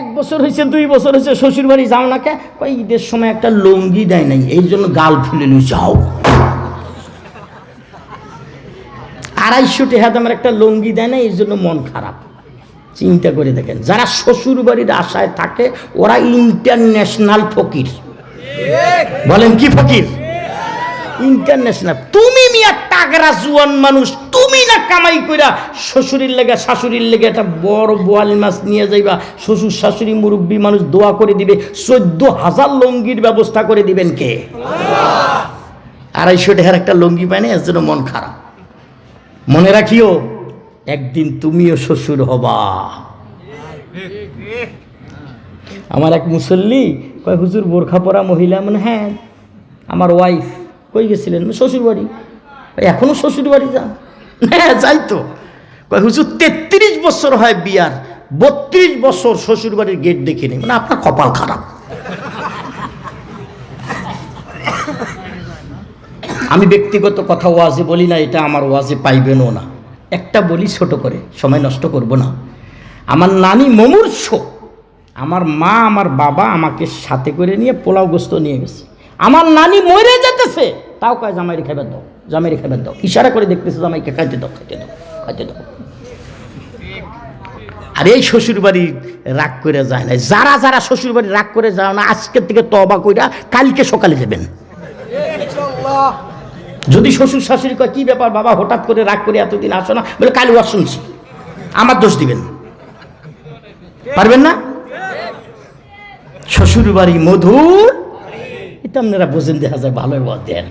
এক বছর হয়েছে দুই বছর হয়েছে শ্বশুর বাড়ি যাও না কে? ঈদের সময় একটা লুঙ্গি দেয় নাই, এই জন্য গাল ফুলে নিয়ে যাও আড়াইশো টাকা দামের একটা লুঙ্গি দেয় না এই জন্য মন খারাপ। চিন্তা করে দেখেন, যারা শ্বশুর বাড়ির আশায় থাকে, ওরা ইন্টারন্যাশনাল ফকির। বলেন কি ফকির? ইন্টারন্যাশনাল। তুমি মিয়া টাগরা জুয়ান মানুষ, তুমি না কামাই কইরা শ্বশুরের লেগে, শাশুড়ির লেগে একটা বড় বোয়ালি মাছ নিয়ে যাইবা, শ্বশুর, শাশুড়ি, মুরব্বী মানুষ দোয়া করে দিবে, চোদ্দ হাজার লঙ্গির ব্যবস্থা করে দিবেন কে? আড়াইশো টাকার একটা লঙ্গি পায় না এর জন্য মন খারাপ। মনে রাখিও, একদিন তুমিও শ্বশুর হবা। আমার এক মুসল্লি কয়, হুজুর বোরখা পরা মহিলা? মানে হ্যাঁ আমার ওয়াইফ কই গেছিলেন? শ্বশুর বাড়ি এখনও বাড়ি যান। হ্যাঁ যাই তো। কয়, হুজুর, তেত্রিশ বছর হয় বিয়ার। বত্রিশ বছর শ্বশুর বাড়ির গেট দেখিনি। মানে আপনার কপাল খারাপ। আমি ব্যক্তিগত কথা ওয়াজে বলি না, এটা আমার ওয়াজে পাইবেনও না। একটা বলি ছোট করে, সময় নষ্ট করব না। আমার নানি মমূর্ষ। আমার মা, আমার বাবা আমাকে সাথে করে নিয়ে পোলাও গোস্ত নিয়ে গেছে। আমার নানি মরে যেতেছে। তাও কয়, জামাইরে খাইবার দাও, জামাইরে খাইবার দাও। ইশারা করে দেখতেছে, জামাইকে খাইতে দাও খাইতে দাও খাইতে দাও। আর এই শ্বশুর বাড়ি রাগ করে যায় না যারা যারা শ্বশুর বাড়ি রাগ করে যায় না, আজকের থেকে তবা কইরা কালকে সকালে যাবেন। যদি শ্বশুর শাশুড়ি কয়, কি ব্যাপার বাবা, হঠাৎ করে রাগ করে এতদিন আসো না? বলে, কাল ওয়াজ শুনছি। আমার দোষ দিবেন। পারবেন না? শ্বশুর বাড়ি মধুর এটা আপনারা বোঝেন, দেখা যায় ভালো ওয়াজ দেন।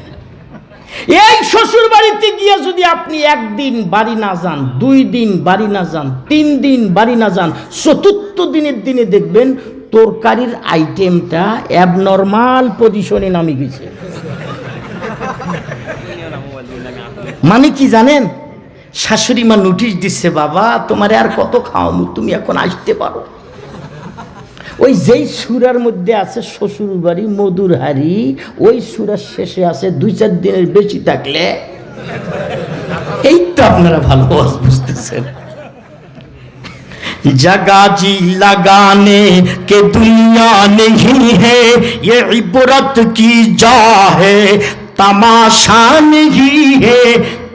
এই শ্বশুর বাড়িতে গিয়ে যদি আপনি একদিন বাড়ি না যান, দুই দিন বাড়ি না যান, তিন দিন বাড়ি না যান, চতুর্থ দিনের দিনে দেখবেন তরকারির আইটেমটা অ্যাবনর্মাল পজিশনে নামে গেছে মানে কি জানেন? শাশুড়ি মা নোটিশ দিচ্ছে, বাবা, তোমার আর কত খাওয়ামু, তুমি এখন আসতে পারো। ওই যেই সুরার মধ্যে আছে শ্বশুর বাড়ি মধুর হাড়ি ওই সুরার শেষে আছে দুই চার দিনের বেশি থাকলে এই তো আপনারা ভালো আওয়াজ বুঝতেছেন जगा जी लगाने के दुनिया नहीं है ये इबरत की जा है तमाशा नहीं है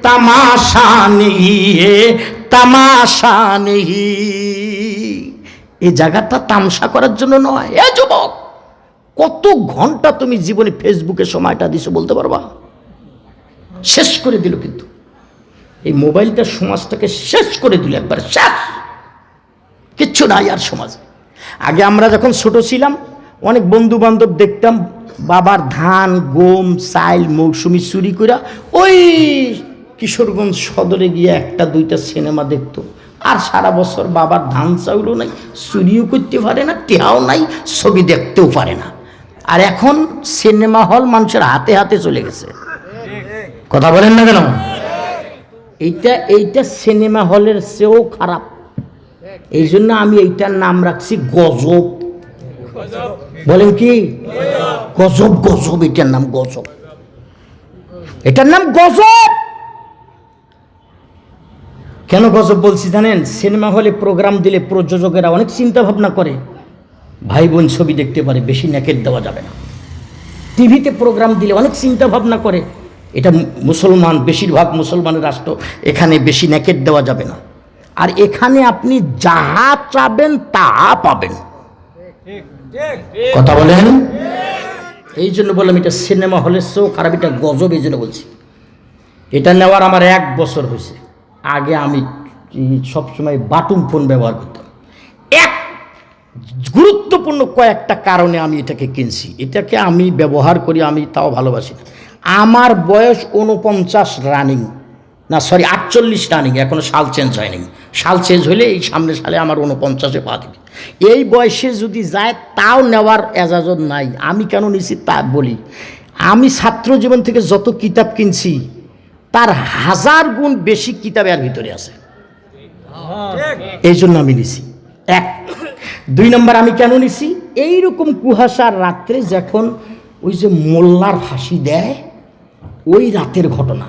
तमाशा नहीं है तमाशा नहीं এই জায়গাটা তামসা করার জন্য নয়। এ যুবক, কত ঘণ্টা তুমি জীবনে ফেসবুকে সময়টা দিছো বলতে পারবা? শেষ করে দিল কিন্তু। এই মোবাইলটা সমাজটাকে শেষ করে দিল একবার, শেষ। কিচ্ছু নাই আর সমাজে। আগে আমরা যখন ছোট ছিলাম, অনেক বন্ধু বান্ধব দেখতাম, বাবার ধান, গম চাইল মৌসুমি চুরি করে ওই কিশোরগঞ্জ সদরে গিয়ে একটা, দুইটা সিনেমা দেখতো। আর সারা বছর বাবার ধান চাউলও নাই চুরিও করতে পারে না টেহাও নাই ছবি দেখতেও পারে না। আর এখন সিনেমা হল মানুষের হাতে হাতে চলে গেছে। কথা বলেন না কেন? এইটা এইটা সিনেমা হলের চেয়েও খারাপ। এই জন্য আমি এইটার নাম রাখছি গজব। বলেন কি? গজব গজব এটার নাম গজব। এটার নাম গজব। কেন গজব বলছি জানেন? সিনেমা হলে প্রোগ্রাম দিলে প্রযোজকেরা অনেক চিন্তা ভাবনা করে। ভাই বোন ছবি দেখতে পারে, বেশি নেকেট দেওয়া যাবে না। টিভিতে প্রোগ্রাম দিলে অনেক চিন্তা ভাবনা করে। এটা মুসলমান, বেশিরভাগ মুসলমানের রাষ্ট্র এখানে বেশি নেকেট দেওয়া যাবে না। আর এখানে আপনি যাহা চাবেন, তাহা পাবেন। কথা বলেন? এই জন্য বললাম এটা সিনেমা হলের চেয়েও খারাপ এটা গজব, এই জন্য বলছি। এটা নেওয়ার আমার এক বছর হয়েছে। আগে আমি সবসময় বাটুম ফোন ব্যবহার করতাম। এক গুরুত্বপূর্ণ কয়েকটা কারণে আমি এটাকে কিনছি। এটাকে আমি ব্যবহার করি, আমি তাও ভালোবাসি। আমার বয়স উনপঞ্চাশ রানিং না সরি আটচল্লিশ রানিং এখনও সাল চেঞ্জ হয়নি। সাল চেঞ্জ হলে এই সামনে সালে আমার উনপঞ্চাশে পা দিবে। এই বয়সে যদি যায়, তাও নেওয়ার এজাজত নাই। আমি কেন নিছি তা বলি। আমি ছাত্র জীবন থেকে যত কিতাব কিনছি তার হাজার গুণ বেশি কিতাব এর ভিতরে আছে। এই জন্য আমি নিছি। এক, দুই নম্বর আমি কেন নিছি? এইরকম কুয়াশার রাত্রে যখন ওই যে মোল্লার ফাঁসি দেয়, ওই রাতের ঘটনা।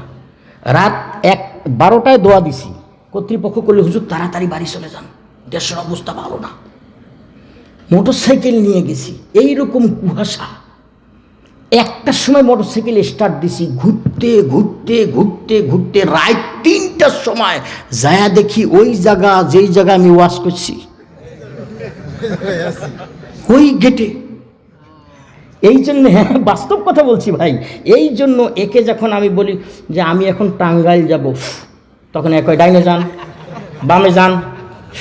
রাত এক, বারোটায় দোয়া দিছি। কর্তৃপক্ষ করলে, হুজুর, তাড়াতাড়ি বাড়ি চলে যান। দেশের অবস্থা ভালো না। মোটর সাইকেল নিয়ে গেছি। এইরকম কুয়াশা। একটার সময় মোটর সাইকেল স্টার্ট দিছি, ঘুরতে ঘুরতে ঘুরতে ঘুরতে রাত তিনটার সময় যায়া দেখি ওই জায়গা, যেই জায়গা আমি ওয়াশ করছি। ওই গেটে এই জন্য হ্যাঁ বাস্তব কথা বলছি ভাই, এই জন্য একে যখন আমি বলি যে আমি এখন টাঙ্গাইল যাব, তখন এক ডাইনে যান, বামে যান,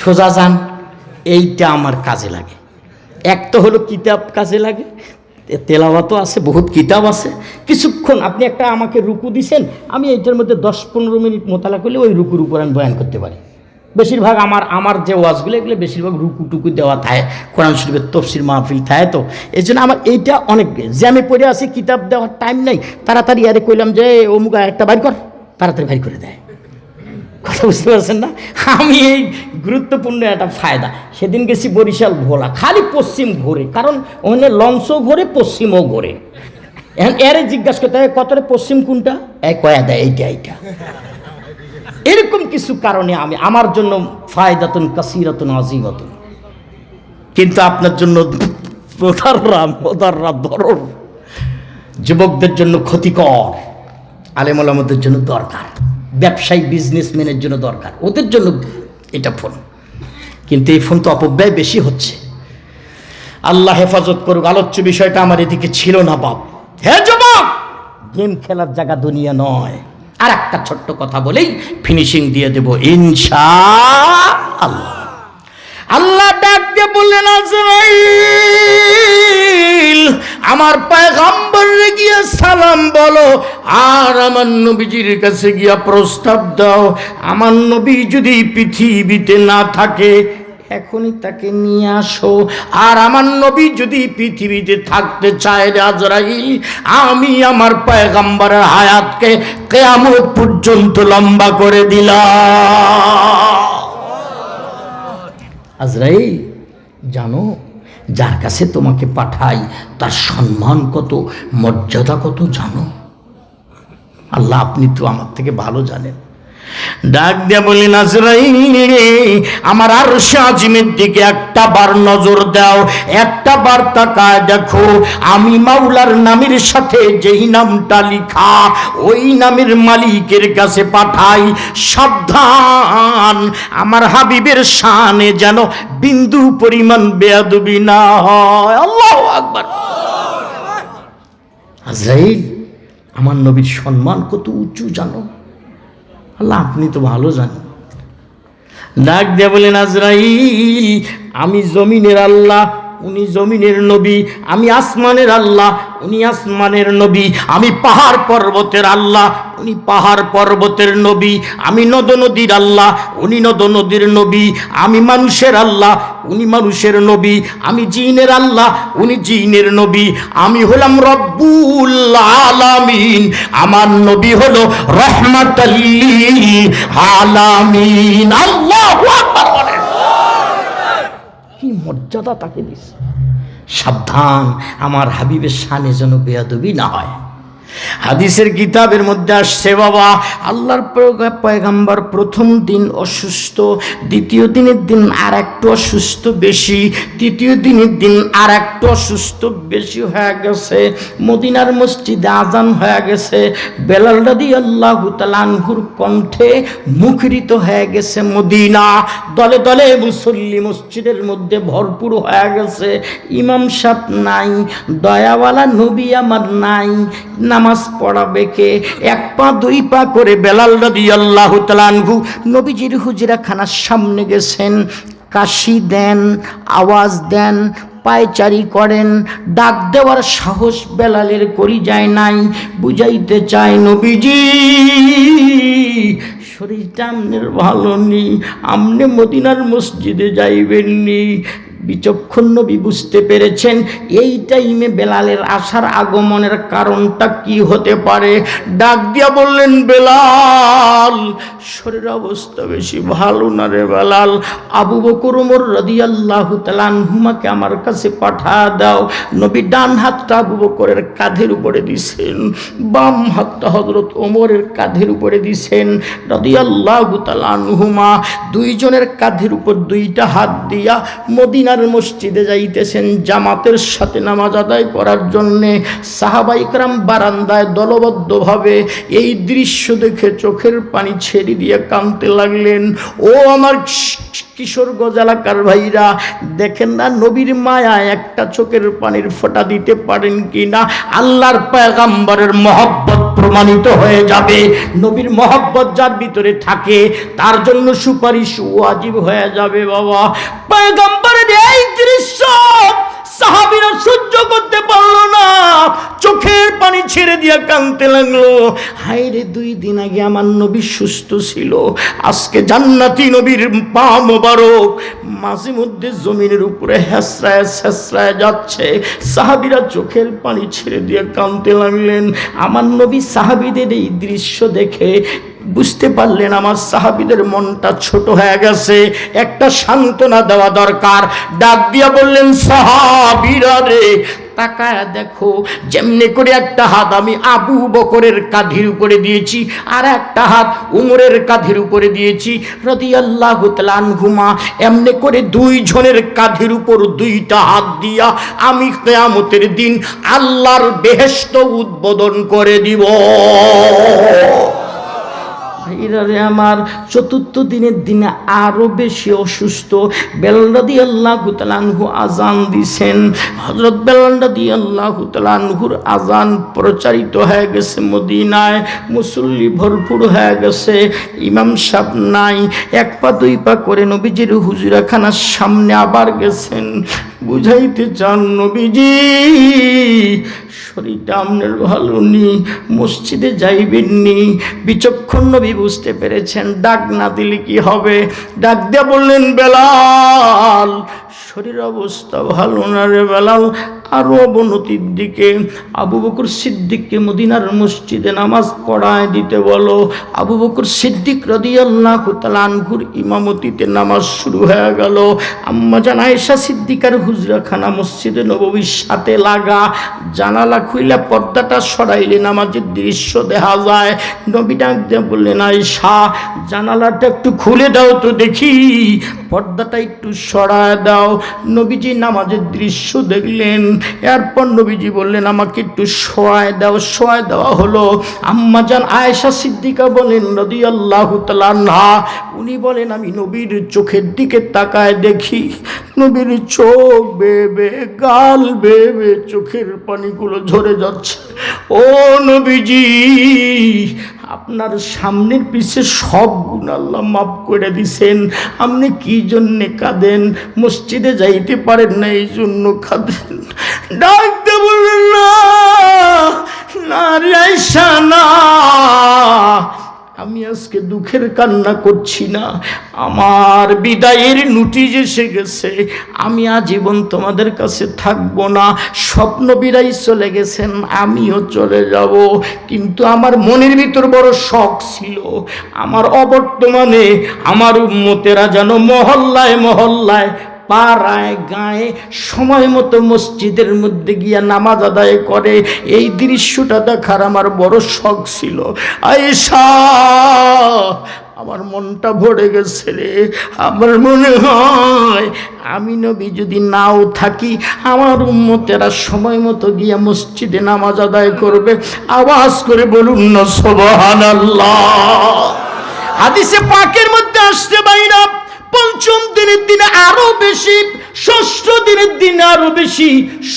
সোজা যান, এইটা আমার কাজে লাগে। এক তো হলো কিতাব কাজে লাগে তেলাওয়াতও আছে, বহুত কিতাব আছে। কিছুক্ষণ আপনি একটা আমাকে রুকু দিছেন, আমি এইটার মধ্যে দশ পনেরো মিনিট মোতালা করলে ওই রুকুর উপর আমি বয়ান করতে পারি। বেশিরভাগ আমার আমার যে ওয়াজগুলো, এগুলো বেশিরভাগ রুকু টুকু দেওয়া থাকে, কোরআন শরীফের তফসির মাহফিল থাকে তো। এই জন্য আমার এইটা অনেক যে আমি পড়ে আছি, কিতাব দেওয়ার টাইম নাই, তাড়াতাড়ি আরে কইলাম যে অমুক একটা বাড়ি কর। তাড়াতাড়ি বাড়ি করে দেয়। কথা বুঝতে পারছেন না? আমি এই গুরুত্বপূর্ণ একটা ফায়দা। সেদিন গেছি বরিশাল ভোলা, খালি পশ্চিম ঘোরে, কারণ ওখানে লঞ্চও ঘোরে, পশ্চিমও ঘোরে। এখন এরে জিজ্ঞাসা করতে হয়, কতটা পশ্চিম কোনটা? এক কয়া দেয়, এইটা এইটা। এরকম কিছু কারণে আমি, আমার জন্য ফায়দাতুন, কাসিরাতুন আজিমাতুন কিন্তু আপনার জন্য প্রধাররা যুবকদের জন্য ক্ষতিকর আলেমুলামদের জন্য দরকার। ব্যবসায়ী বিজনেসম্যানের জন্য দরকার। ওদের জন্য এটা ফোন কিন্তু এই ফোন তো অপব্যয় বেশি হচ্ছে। আল্লাহ হেফাজত করুক, আলোচ্য বিষয়টা আমার এদিকে ছিল না বাপ। হে জবাব গেম খেলার জায়গা দুনিয়া নয়। আর একটা ছোট্ট কথা বলেই ফিনিশিং দিয়ে দেব, ইনশা আল্লাহ। আল্লাহ ডাক দিয়ে বললেন, আজরাইল, আমার পায়গাম্বরে গিয়ে সালাম বলো, আর আমার নবীজির কাছে গিয়া প্রস্তাব দাও। আমার নবী যদি পৃথিবীতে না থাকে, এখনই তাকে নিয়ে আসো। আর আমার নবী যদি পৃথিবীতে থাকতে চায় রে আজরাইল, আমি আমার পয়গাম্বরের হায়াতকে কেয়ামত পর্যন্ত লম্বা করে দিলাম। আজরাইল, জানো, যার কাছে তোমাকে পাঠাই, তার সম্মান কত, মর্যাদা কত জানো? আল্লাহ আপনি তো আমার থেকে ভালো জানেন। ডাক দিয়া বলি রে আমার আর আজিমের দিকে একটা বার নজর দাও, একটা বার তাকায় দেখো, আমি মাওলার নামের সাথে যেই নামটা লিখা, ওই নামের মালিকের কাছে পাঠাই, সাবধান, আমার হাবিবের শানে যেন বিন্দু পরিমাণ বেয়াদবি না হয়। আল্লাহ আকবার। আজরাইল আমার নবীর সম্মান কত উঁচু জানো? আল্লাহ। আপনি তো ভালো জানেন। ডাক দিয়ে বলেন আজরাইল আমি জমিনের আল্লাহ উনি জমিনের নবী, আমি আসমানের আল্লাহ, উনি আসমানের নবী, আমি পাহাড় পর্বতের আল্লাহ, উনি পাহাড় পর্বতের নবী, আমি নদ নদীর আল্লাহ, উনি নদ নদীর নবী, আমি মানুষের আল্লাহ, উনি মানুষের নবী, আমি জিনের আল্লাহ, উনি জিনের নবী, আমি হলাম রব্বুল আলামিন, আমার নবী হলো রহমাতাল্লিল আলামিন, আল্লাহু মর্যাদা তাকে দিস সাবধান আমার হাবিবের সানে যেন বেয়াদবি না হয়। হাদিসের কিতাবের মধ্যে আসছে, বাবা, আল্লাহর পয়গা- পয়গাম্বর প্রথম দিন অসুস্থ, দ্বিতীয় দিনের দিন আর একটু অসুস্থ বেশি, তৃতীয় দিনের দিন আর একটু অসুস্থ বেশি হয়ে গেছে, মদিনার মসজিদে আজান হয়ে গেছে, বেলাল রাদি আল্লাহ তালানহুর কণ্ঠে মুখরিত হয়ে গেছে মদিনা, দলে দলে মুসল্লি মসজিদের মধ্যে ভরপুর হয়ে গেছে, ইমাম সাহ নাই, দয়াওয়ালা নবী আমার নাই নামাজ পড়াবে কে? এক পা, দুই পা করে বেলাল রাদি আল্লাহ তালানহু নবীজির হুজরা খানার সামনে গেছেন। কাশি দেন, আওয়াজ দেন, পায়চারি করেন। ডাক দেওয়ার সাহস বেলালের করি যায় নাই। বুঝাইতে চায় নবীজি, শরীরটা আমনের ভালো নেই, আমনে মদিনার মসজিদে যাইবেননি বিচক্ষণ বুঝতে পেরেছেন, এই টাইমে বেলালের আসার আগমনের কারণটা কি হতে পারে? ডাক দিয়া বললেন, বেলাল শরীর অবস্থা বেশি ভালো না রে বেলাল। আবু বকর ওমর রাদিয়াল্লাহু তাআলা আমার কাছে পাঠা দাও। নবী ডান হাতটা আবু বকরের কাঁধের উপরে দিছেন, বাম হাতটা হযরত ওমরের কাঁধের উপরে দিছেন। রাদিয়াল্লাহু তাআলা দুইজনের কাঁধের উপর দুইটা হাত দিয়া মদিনা মদিনার মসজিদে যাইতেছেন, জামাতের সাথে নামাজ আদায় করার জন্যে সাহাবাইকরাম বারান্দায় দলবদ্ধভাবে এই দৃশ্য দেখে চোখের পানি ছেড়ে দিয়ে কাঁদতে লাগলেন। ও আমার কিশোর গজালাকার ভাইরা, দেখেন না নবীর মায়া একটা চোখের পানির ফোঁটা দিতে পারেন কি না আল্লাহর পয়গাম্বরের মহব্বত প্রমাণিত হয়ে যাবে। নবীর মহব্বত যার ভিতরে থাকে, তার জন্য সুপারিশ ওয়াজিব হয়ে যাবে বাবা। পয়গাম্বরের এই দৃশ্য সাহাবিরা সহ্য করতে পারল না। চোখের পানি ছেড়ে দিয়া কানতে লাগল। হাই রে দুই দিন আগে আমার নবী সুস্থ ছিল। আজকে জান্নাতি নবীর পা মোবারক মাঝে মধ্যে জমিনের উপরে হেসরায় হেসরায় যাচ্ছে। সাহাবিরা চোখের পানি ছেড়ে দিয়ে কানতে লাগলেন। আমার নবী সাহাবিদের এই দৃশ্য দেখে বুঝতে পারলেন আমার সাহাবিদের মনটা ছোট হয়ে গেছে, একটা সান্ত্বনা দেওয়া দরকার। ডাক দিয়া বললেন, সাহাবিরা রে, তাকায় দেখো, যেমনি করে একটা হাত আমি আবু বকরের কাঁধের উপরে দিয়েছি, আর একটা হাত উমরের কাঁধের উপরে দিয়েছি রদি আল্লাহ ঘুমা এমনি করে দুই জনের কাঁধের উপর দুইটা হাত দিয়া আমি কেয়ামতের দিন আল্লাহর বেহেস্ত উদ্বোধন করে দিব। ভাইরা রে আমার, চতুর্থ দিনের দিনে আরও বেশি অসুস্থ। বেলরাদি আল্লাহ তালানহু আজান দিছেন। হজরত বেলরাদি আল্লাহ তালানহুর আজান প্রচারিত হয়ে গেছে মদিনায়। মুসল্লি ভরপুর হয়ে গেছে। ইমাম সাহ নাই। এক পা, দুই পা করে নবীজির হুজুরাখানার সামনে আবার গেছেন। বুঝাইতে চান নবীজি শরীরটা আপনার ভালো নি মসজিদে যাইবেন নি। বিচক্ষণ নবী বুঝতে পেরেছেন, ডাক না দিলে কি হবে? ডাক দিয়া বললেন, বেলাল, শরীর অবস্থা ভালো না রে বেলাল। আরও অবনতির দিকে আবু বকর সিদ্দিককে মদিনার মসজিদে নামাজ পড়ায় দিতে বলো। আবু বকর সিদ্দিক রদিয়াল্লাহ ইমামতিতে নামাজ শুরু হয়ে গেল। আম্মা আয়েশা সিদ্দিকার হুজরাখানা মসজিদে নববীর সাথে লাগা। জানালা খুইলা পর্দাটা সরাইলে নামাজের দৃশ্য দেখা যায়। নবী ডাক দিয়ে বললেন, আয়েশা, জানালাটা একটু খুলে দাও তো দেখি। পর্দাটা একটু সরায় দাও। নবীজি নামাজের দৃশ্য দেখলেন। এরপর নবীজি বললেন, আমাকে একটু সোয়ায় দাও সোয়ায় দেওয়া হলো। আম্মা যান আয়েশা সিদ্দিকা বলেন নদী আল্লাহ তালা উনি বলেন, আমি নবীর চোখের দিকে তাকায় দেখি নবীর চোখ বেবে, গাল বেবে, চোখের পানিগুলো ঝরে যাচ্ছে। ও নবীজি, আপনার সামনের পিছে সব গুণ আল্লাহ মাফ করে দিছেন। আপনি কি জন্যে কাঁদেন? মসজিদে যাইতে পারেন না, এই জন্য কাঁদেন। ডাকতে বললেন, না না আমি আজকে দুঃখের কান্না করছি না। আমার বিদায়ের নোটিশ এসে গেছে। আমি আজীবন তোমাদের কাছে থাকব না। স্বপ্ন বিরাই চলে গেছেন, আমিও চলে যাব। কিন্তু আমার মনের ভিতর বড় শখ ছিল। আমার অবর্তমানে আমার উম্মতেরা যেন মহল্লায় মহল্লায় পাড়ায় গায়ে সময় মতো মসজিদের মধ্যে গিয়া নামাজ আদায় করে। এই দৃশ্যটা দেখার আমার বড় শখ ছিল। আয়েশা, আমার মনটা ভরে গেছে রে। আমার মনে হয় আমি নবী যদি নাও থাকি, আমার উম্মতেরা সময় মতো গিয়া মসজিদে নামাজ আদায় করবে। আওয়াজ করে বলুন না সোবাহান হাদিসে পাকের মধ্যে আসতে বাইরা। পঞ্চম দিনের দিন আরও বেশি, ষষ্ঠ দিনের দিন আরও বেশি,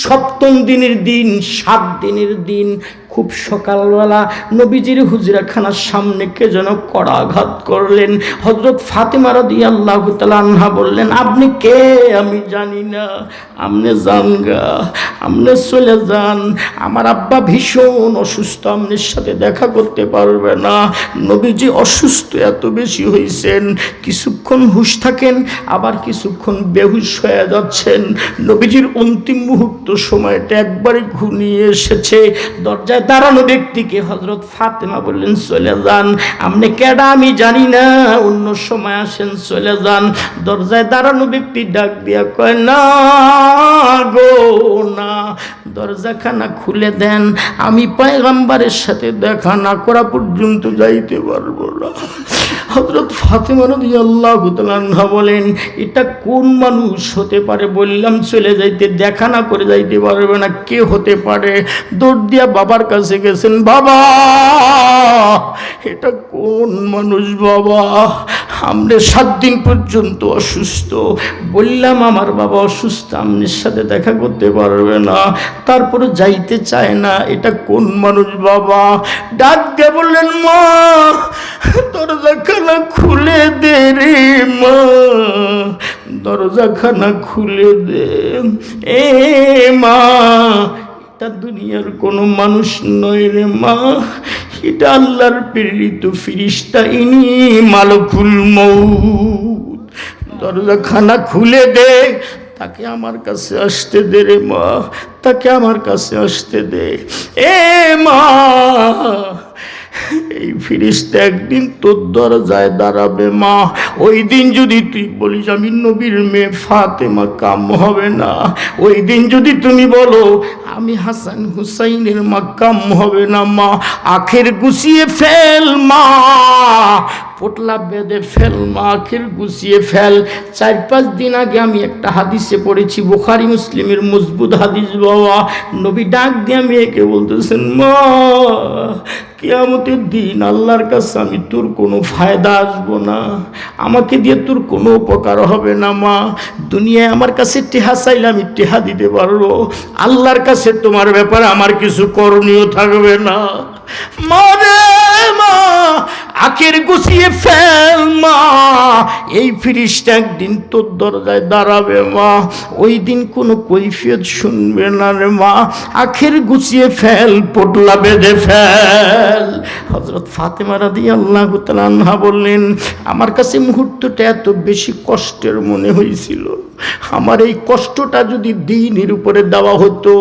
সপ্তম দিনের দিন, সাত দিনের দিন খুব সকালবেলা নবীজির হুজরাখানার সামনে কে যেন কড়াঘাত করলেন। হজরত ফাতেমা রদি আল্লাহ বললেন, আপনি কে? আমি জানি না। আপনি যান গা আপনি চলে যান। আমার আব্বা ভীষণ অসুস্থ, আপনার সাথে দেখা করতে পারবে না। নবীজি অসুস্থ, এত বেশি হয়েছেন কিছুক্ষণ হুশ থাকেন, আবার কিছুক্ষণ বেহুশ হয়ে যাচ্ছেন। নবীজির অন্তিম মুহূর্ত সময়টা একবারে ঘুমিয়ে এসেছে। দরজায় দাঁড়ানো ব্যক্তিকে হজরত ফাতেমা বললেন, চলে যান। আপনি কেডা? আমি জানি না। অন্য সময় আসেন, চলে যান। দরজায় দাঁড়ানো ব্যক্তি ডাক দিয়া কয়, না গো, না। দরজাখানা খুলে দেন। আমি পয়গম্বরের সাথে দেখা না করা পর্যন্ত যাইতে পারব না। হজরত ফাতেমা নদী আল্লাহ বলেন, এটা কোন মানুষ হতে পারে বললাম, চলে যাইতে, দেখা না করে যাইতে পারবে না। কে হতে পারে? দৌড় দিয়া বাবার কাছে গেছেন, বাবা, এটা কোন মানুষ বাবা? আমরা সাত দিন পর্যন্ত অসুস্থ। বললাম, আমার বাবা অসুস্থ, আমনের সাথে দেখা করতে পারবে না। তারপরে যাইতে চায় না। এটা কোন মানুষ বাবা? ডাক দিয়ে বললেন, মা, দরজাখানা খুলে দে রে, মা। দরজাখানা খুলে দে। এ, মা এটা দুনিয়ার কোনো মানুষ নয় রে মা। এটা আল্লাহর প্রেরিত ফিরিস্তা, ইনি মালকুল মৌত দরজাখানা খুলে দে, তাকে আমার কাছে আসতে দে রে মা, তাকে আমার কাছে আসতে দে। এ মা এই ফিরিস্তা একদিন তোর দরজায় দাঁড়াবে, মা। ওই দিন যদি তুই বলিস আমি নবীর মেয়ে ফাতেমা, কাম হবে না। ওই দিন যদি তুমি বলো আমি হাসান হুসাইনের মা, কাম হবে না, মা। আখের গুছিয়ে ফেল, মা। পোটলা বেঁধে ফেল, মা আখের গুছিয়ে ফেল। চার পাঁচ দিন আগে আমি একটা হাদিসে পড়েছি, বোখারি, মুসলিমের মজবুত হাদিস, বাবা। নবী ডাক দিয়ে আমি একে বলতেছেন, মা, কিয়ামতের দিন আল্লাহর কাছে আমি তোর কোনো ফায়দা আসব না। আমাকে দিয়ে তোর কোনো উপকার হবে না, মা। দুনিয়ায় আমার কাছে টেহা চাইলে আমি টেহা দিতে পারব। আল্লাহর কাছে তোমার ব্যাপারে আমার কিছু করণীয় থাকবে না। মা রে আখের গুছিয়ে ফেল এই ফিরিসটা একদিন তোর দরজায় দাঁড়াবে মা। ওই দিন কোনো কৈফিয়ত শুনবে না রে মা। আখের গুছিয়ে ফেল, পোটলা বেঁধে ফেল। হজরত ফাতেমা রাদি আল্লাহ তালান্হা বললেন, আমার কাছে মুহূর্তটা এত বেশি কষ্টের মনে হয়েছিল আমার এই কষ্টটা যদি দিনের উপরে দেওয়া হতো,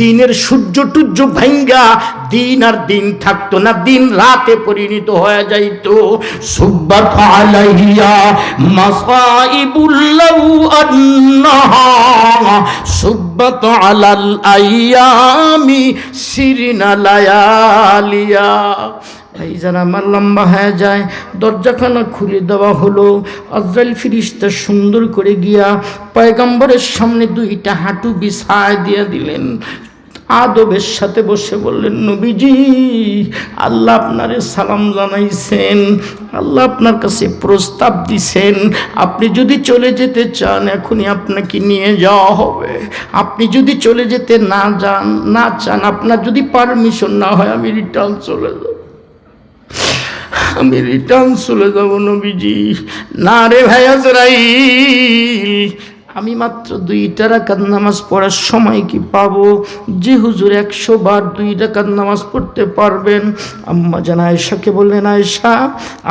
দিনের সূর্য টুর্য ভাঙ্গা দিন আর দিন থাকতো না, দিন রাতে পরিণত হয়ে যাইতো। সুব্বাত আলাইয়া মাসাইবুল্লাউ আন্নাহা সুব্বাত আলাল আইয়ামি সিরিনা লায়ালিয়া। এই যারা আমার লম্বা হয়ে যায়, দরজাখানা খুলে দেওয়া হলো। আজরাইল ফিরিস্তা সুন্দর করে গিয়া পয়গম্বরের সামনে দুইটা হাঁটু বিছায় দিয়ে দিলেন। আদবের সাথে বসে বললেন, নবীজি, আল্লাহ আপনারে সালাম জানাইছেন, আল্লাহ আপনার কাছে প্রস্তাব দিছেন। আপনি যদি চলে যেতে চান, এখনই আপনাকে নিয়ে যাওয়া হবে। আপনি যদি চলে যেতে না যান, না চান, আপনার যদি পারমিশন না হয়, আমি রিটার্ন চলে যাব। আমি রিটার্ন চলে যাব, নবীজি। না রে ভাই আজরাইল আমি মাত্র দুইটা রাকাত নামাজ পড়ার সময় কি পাবো? যে হুজুর একশো বার দুই রাকাত নামাজ পড়তে পারবেন। আম্মা জান আয়েশাকে বললেন, আয়েশা,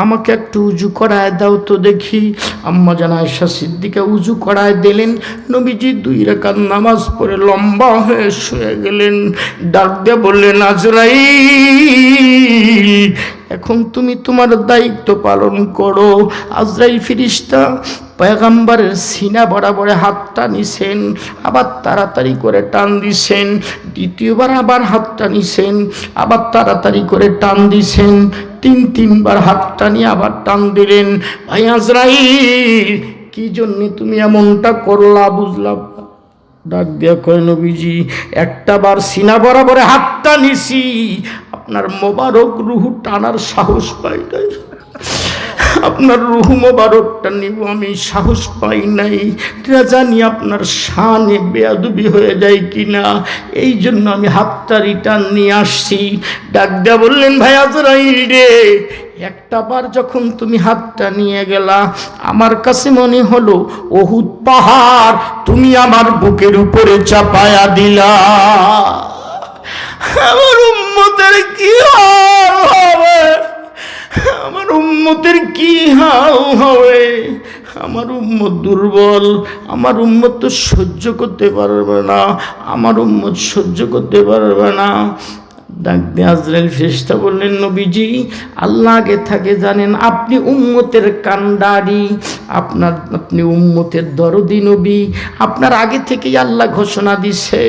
আমাকে একটু উজু করায় দাও তো দেখি। আম্মা জান আয়েশা সিদ্দিকা উজু করায় দিলেন। নবীজি দুই রাকাত নামাজ পড়ে লম্বা হয়ে শুয়ে গেলেন। ডাক দিয়ে বললেন, আজরাইল এখন তুমি তোমার দায়িত্ব পালন করো। আজরাইল ফিরিস্তা পয়গাম্বারের সিনা বরাবরে হাতটা নিছেন, আবার তাড়াতাড়ি করে টান দিছেন। দ্বিতীয়বার আবার হাতটা নিছেন, আবার তাড়াতাড়ি করে টান দিছেন। তিন তিনবার হাতটা নিয়ে আবার টান দিলেন। ভাই আজরাইল, কি জন্যে তুমি এমনটা করলা? বুঝলাম ডাক দিয়া কয় নবীজি, একটা বার সিনা বরাবরে হাতটা নিছি আপনার মোবারক রুহু টানার সাহস পাই নাই। আপনার রুহু মোবারকটা নিব, আমি সাহস পাই নাই। জানি আপনার শানে বেয়াদুবি হয়ে যায় কি না এই জন্য আমি হাতটা রিটার্ন নিয়ে আসছি। ডাক দেয়া বললেন, ভাই আজরাইল রে, একটা বার যখন তুমি হাতটা নিয়ে গেলা, আমার কাছে মনে হলো, অহুত পাহাড় তুমি আমার বুকের উপরে চাপায়া দিলা। আমার উম্মতের কি হাল হবে? আমার উম্মতের কি হাল হবে? আমার উম্মত দুর্বল, আমার উম্মত তো সহ্য করতে পারবে না, আমার উম্মত সহ্য করতে পারবে না। ডাক দিয়ে আজরাইল ফেরেশতা বললেন, নবীজি আল্লাহ আগে থাকে জানেন, আপনি উম্মতের কান্ডারি আপনার, আপনি উম্মতের দরদি নবী, আপনার আগে থেকেই আল্লাহ ঘোষণা দিছে,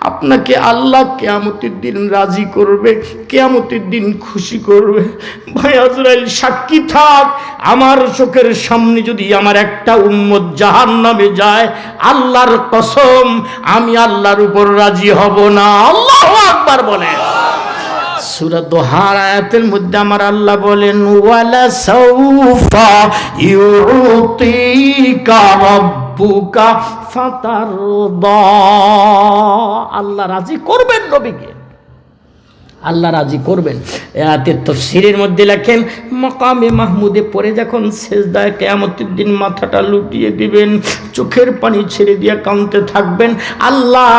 আপনাকে আল্লাহ কেয়ামতের দিন রাজি করবে, কেয়ামতের দিন খুশি করবে। ভাই আজরাইল সাক্ষী থাক, আমার চোখের সামনে যদি আমার একটা উম্মত জাহান নামে যায়, আল্লাহর কসম, আমি আল্লাহর উপর রাজি হব না। আল্লাহ আকবার বলেন। সূরা দোহার আয়াতের মধ্যে আমার আল্লাহ বলেন, ওয়ালা সাউফা ইউতিকা রব্বুকা ফাতারদা। আল্লাহ রাজি করবেন নবীকে। আল্লাহ রাজি করবেন। এতে তফসিরের মধ্যে লেখেন, মকামে মাহমুদে পরে যখন শেষদায় কেয়ামতের দিন মাথাটা লুটিয়ে দিবেন, চোখের পানি ছেড়ে দিয়ে কাঁদতে থাকবেন, আল্লাহ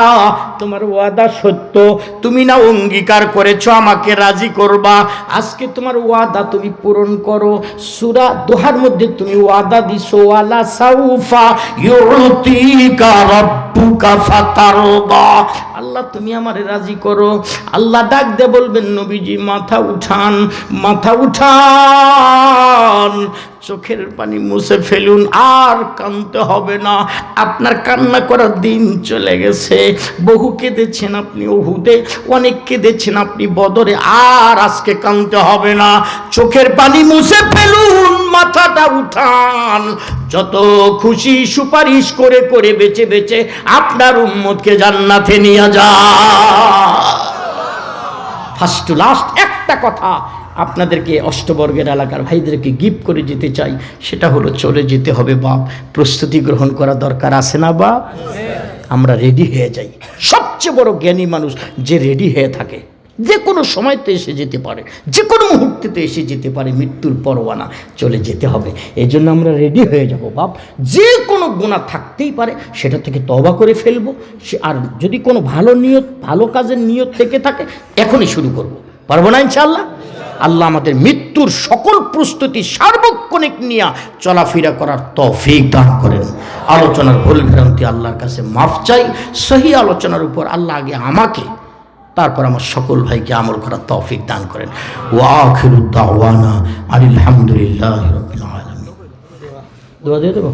তোমার ওয়াদা সত্য, তুমি না অঙ্গীকার করেছ, আমাকে রাজি করবা। আজকে তোমার ওয়াদা তুমি পূরণ করো। সুরা দোহার মধ্যে তুমি ওয়াদা দিছো ওয়ালা সাউফা ইউতিকা রাব্বুকা ফাতারদা। আল্লাহ তুমি আমারে রাজি করো। আল্লাহ ডাক দে বলবেন, নবীজি, মাথা উঠান মাথা উঠান। চোখের পানি মুছে ফেলুন, আর কানতে হবে না। আপনার কান্না করার দিন চলে গেছে। বহু কেঁদেছেন আপনি ওহুদে অনেক কেঁদেছেন আপনি বদরে, আর আজকে কানতে হবে না। চোখের পানি মুছে ফেলুন, মাথাটা উঠান। যত খুশি সুপারিশ করে করে বেঁচে বেঁচে আপনার উম্মতকে জান্নাতে নিয়ে যা ফার্স্ট টু লাস্ট একটা কথা আপনাদেরকে অষ্টবর্গের এলাকার ভাইদেরকে গিফট করে যেতে চাই, সেটা হলো চলে যেতে হবে বাপ। প্রস্তুতি গ্রহণ করা দরকার আছে না বা আমরা রেডি হয়ে যাই। সবচেয়ে বড় জ্ঞানী মানুষ যে রেডি হয়ে থাকে। যে কোনো সময়তে এসে যেতে পারে, যে কোনো মুহূর্তেতে এসে যেতে পারে, মৃত্যুর পরোয়ানা চলে যেতে হবে। এই জন্য আমরা রেডি হয়ে যাব, বাপ। যে কোনো গুণা থাকতেই পারে, সেটা থেকে তবা করে ফেলব। সে আর যদি কোনো ভালো নিয়ত, ভালো কাজের নিয়ত থেকে থাকে, এখনই শুরু করব। পারব না ইনশাল্লাহ আল্লাহ আমাদের মৃত্যুর সকল প্রস্তুতি সার্বক্ষণিক নিয়ে চলাফেরা করার তৌফিক দান করেন। আলোচনার ভুল ভ্রান্তি আল্লাহর কাছে মাফ চাই। সহি আলোচনার উপর আল্লাহ আগে আমাকে তারপর আমার সকল ভাইকে আমল করার তৌফিক দান করেন। ওয়াখিরুদ্দাওয়ানা আলহামদুলিল্লাহ রবিল আলমী দোয়া দিয়ে দেবো?